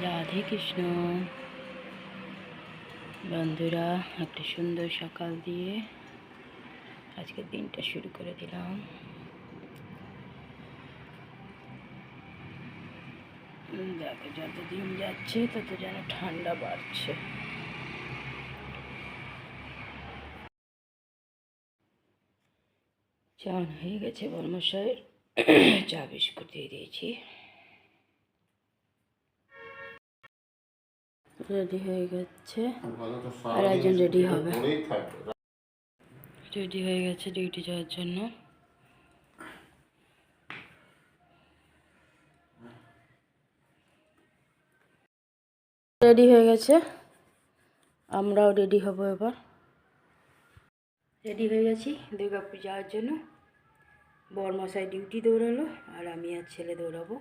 রাধে কৃষ্ণ। বন্ধুরা একটা সুন্দর সকাল দিয়ে আজকের দিনটা শুরু করে দিলাম। দেখো, যত দিন যাচ্ছে, তত যেন ঠান্ডা বাড়ছে। চান হয়ে গেছে বর্মশাইয়ের। চা বিস্কুট দিয়ে দিয়েছি। রেডি হয়ে গেছে। আর একজন রেডি হবে। রেডি হয়ে গেছে ডিউটি যাওয়ার জন্য। রেডি হয়ে গেছে। আমরাও রেডি হব এবার। রেডি হয়ে গেছি দুর্গাপুর যাওয়ার জন্য। বরমশাই ডিউটি দৌড়ালো আর আমি আর ছেলে দৌড়াবো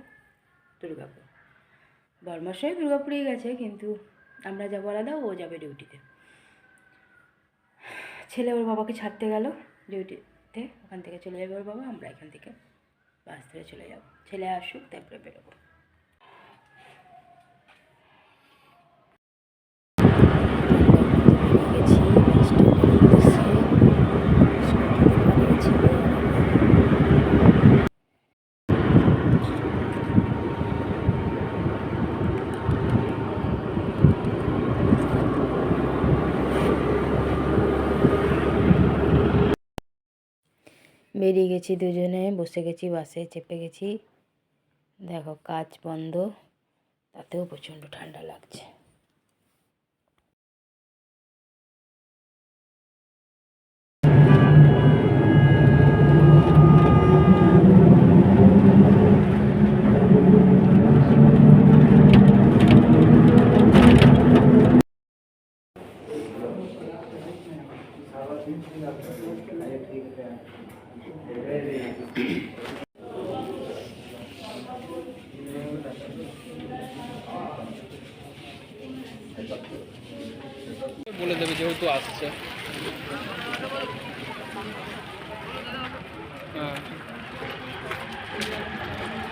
দুর্গাপুর। বরমশাই দুর্গাপুরেই গেছে কিন্তু আমরা যাব আলাদা, ও যাবে ডিউটিতে ছেলে ওর বাবাকে ছাড়তে গেল ডিউটিতে ওখান থেকে চলে যাবে ওর বাবা, আমরা এখান থেকে বাস ধরে চলে যাব। ছেলে আসুক, তারপরে বেরোবো গেছি বাস স্ট্যান্ডে বেরিয়ে গেছি দুজনে, বসে গেছি বাসে, চেপে গেছি। দেখো কাজ বন্ধ, তাতেও প্রচণ্ড ঠান্ডা লাগছে। বলে দেবে যেহেতু আসছে। হ্যাঁ।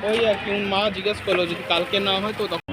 ওই আর কি মা জিজ্ঞেস করল যদি কালকে না হয় তো তখন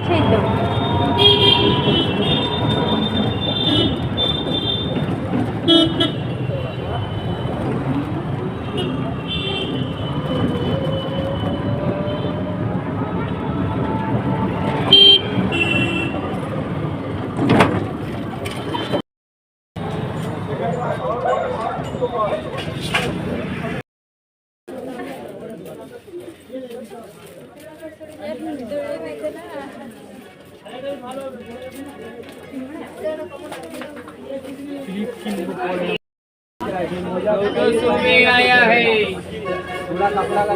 आया है। पूरा कपड़ा का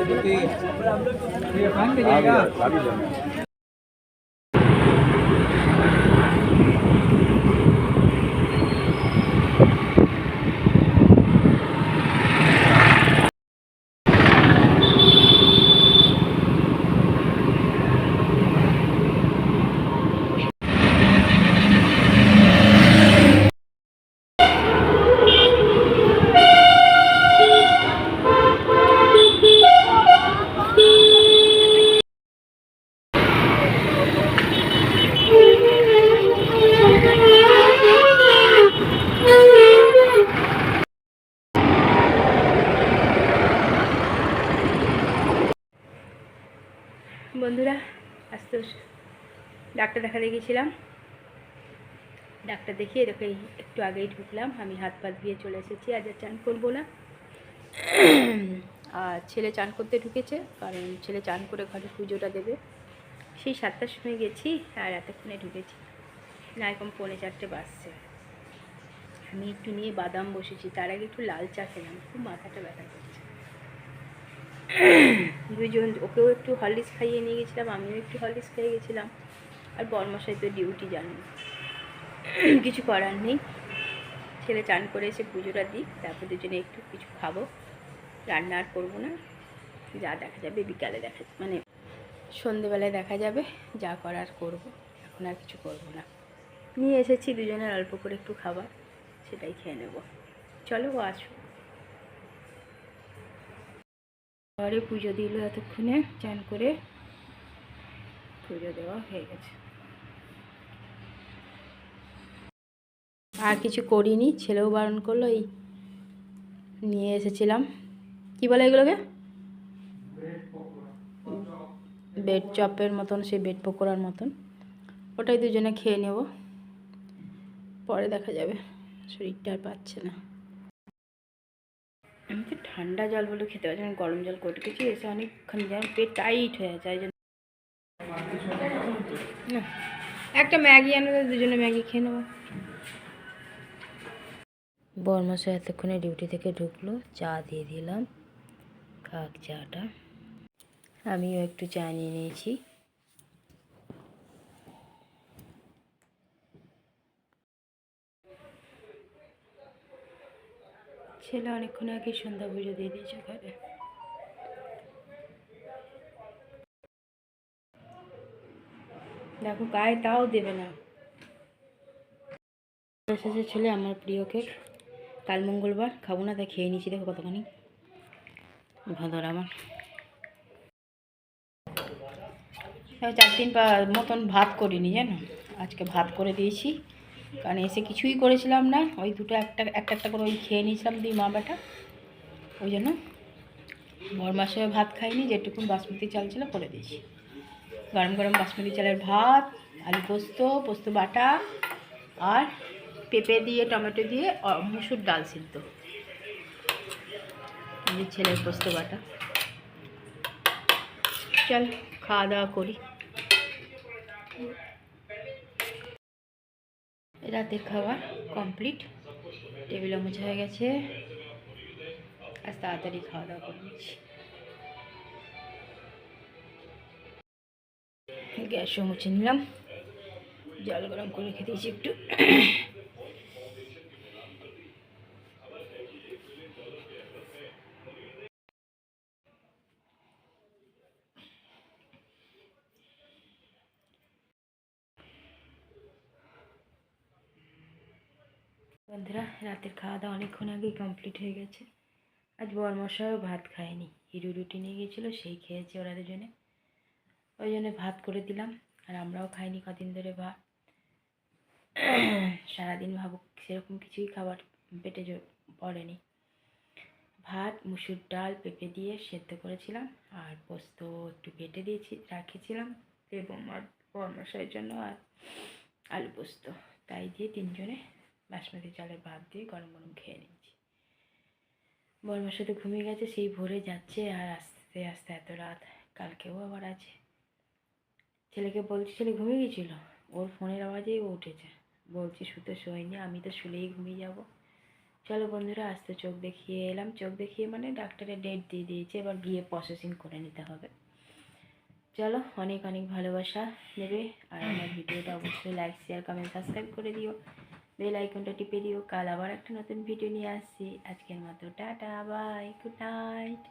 বন্ধুরা আজ তো ডাক্তার দেখাতে গিয়েছিলাম। ডাক্তার দেখিয়ে এরকম একটু আগেই ঢুকলাম। আমি হাত পা দিয়ে চলে এসেছি। আজ আর চান করব না। আর ছেলে চান করতে ঢুকেছে, কারণ ছেলে চান করে ঘরে পুজোটা দেবে। সেই সাতটার সময় গেছি আর এতক্ষণে ঢুকেছি। না এরকম পৌনে চারটে বাসছে আমি একটু নিয়ে বাদাম বসেছি। তার আগে একটু লাল চা খেলাম। খুব মাথাটা ব্যথা করছে। দুইজন ওকেও একটু হরলিক্স খাইয়ে নিয়ে গেছিলাম, আমিও একটু হরলিক্স খাইয়ে গেছিলাম। আর বর্মশাই তো ডিউটি জানি কিছু করার নেই। ছেলে চান করে এসে পুজোটা দিই তারপর দুজনে একটু কিছু খাব। রান্না আর করব না। যা দেখা যাবে, বিকালে দেখা মানে সন্ধেবেলায় দেখা যাবে, যা করার করব। এখন আর কিছু করব না। নিয়ে এসেছি দুজনের অল্প করে একটু খাবার, সেটাই খেয়ে নেব। চলো ও আসুক। ঘরে পুজো দিল এতক্ষণে, চান করে পুজো দেওয়া হয়ে গেছে। আর কিছু করিনি, ছেলেও বারণ করল, এই নিয়ে এসেছিলাম। কি বলে এগুলোকে? বেড চপের মতন, সেই বেড পকোড়ার মতন। ওটাই দুজনে খেয়ে নেব। পরে দেখা যাবে, শরীরটা আর পাচ্ছে না। আমি তো ঠান্ডা জল বলে খেতে পারছি না গরম জল করে রেখেছি এসে অনেকক্ষণ যেন পেট টাইট হয়ে যায় জন্য না, একটা ম্যাগি আনো দুজনে ম্যাগি খেয়ে নেব। বর্মশা এতক্ষণে ডিউটি থেকে ঢুকলো, চা দিয়ে দিলাম কাক চাটা। আমিও একটু চা নিয়ে নিয়েছি। ছেলে অনেকক্ষণ আগে সন্ধ্যা পুজো দিয়ে দিয়েছে ঘরে। দেখো, গায়ে তাও দেবে না। এসেছে ছেলে আমার প্রিয় কেক। কাল মঙ্গলবার, খাব না, তাই খেয়ে নিয়েছি, দেখো কতখানি ভাদর আমার। চার দিন মতন ভাত করিনি, জানো? আজকে ভাত করে দিয়েছি। কারণ এসে কিছুই করেছিলাম না। ওই দুটো একটা একটা একটা করে ওই খেয়ে নিয়েছিলাম দুই মা বেটা। ওই জন্য বর মাসে ভাত খাইনি, যেটুকুন বাসমতি চাল ছিল করে দিয়েছি। গরম গরম বাসমতি চালের ভাত, আলু পোস্ত পোস্ত বাটা আর পেঁপে দিয়ে, টমেটো দিয়ে মুসুর ডাল সিদ্ধ। ছেলের পোস্ত বাটা। চল, খাওয়া দাওয়া করি। রাতের খাবার কমপ্লিট টেবিলও মোছা হয়ে গেছে। আজ তাড়াতাড়ি খাওয়া দাওয়া করে নিচ্ছি। গ্যাসও মুছে নিলাম। জল গরম করে রেখে দিয়েছি একটু। বন্ধুরা, রাতের খাওয়া দাওয়া অনেকক্ষণ আগেই কমপ্লিট হয়ে গেছে। আজ বরমশাইও ভাত খায়নি। হিরু রুটি নিয়ে গিয়েছিল সেই খেয়েছে ওরা দুজনে। ওই জন্য ভাত করে দিলাম, আর আমরাও খাইনি কদিন ধরে ভাত। সারাদিন ভাবুক সেরকম কিছুই খাবার পেটে পড়েনি। ভাত, মুসুর ডাল, পেঁপে দিয়ে সেদ্ধ করেছিলাম, আর পোস্ত একটু বেটে দিয়েছি, রাখেছিলাম এবং আর বর্মশাইয়ের জন্য আর আলু পোস্ত। তাই দিয়ে তিনজনে বাসমতি চালের ভাত দিয়ে গরম গরম খেয়ে নিচ্ছি। বর্মার সাথে ঘুমিয়ে গেছে, সেই ভোরে যাচ্ছে আর আস্তে আস্তে এত রাত, কালকেও আবার আছে। ছেলেকে বলছি, ছেলে ঘুমিয়ে গেছিল? ওর ফোনের আওয়াজেই ও উঠেছে। বলছি শুতে শোয়নি আমি তো শুলেই ঘুমিয়ে যাব। চলো বন্ধুরা আস্তে চোখ দেখিয়ে এলাম। চোখ দেখিয়ে মানে ডাক্তারের ডেট দিয়ে দিয়েছে, এবার গিয়ে প্রসেসিং করে নিতে হবে। চলো, অনেক অনেক ভালোবাসা নেবে। আর আমার ভিডিওটা অবশ্যই লাইক শেয়ার কমেন্ট সাবস্ক্রাইব করে দিও। বেল আইকনটা টিপে দিও। কাল আবার একটা নতুন ভিডিও নিয়ে আসছি। আজকের মতো, টাটা বাই গুড নাইট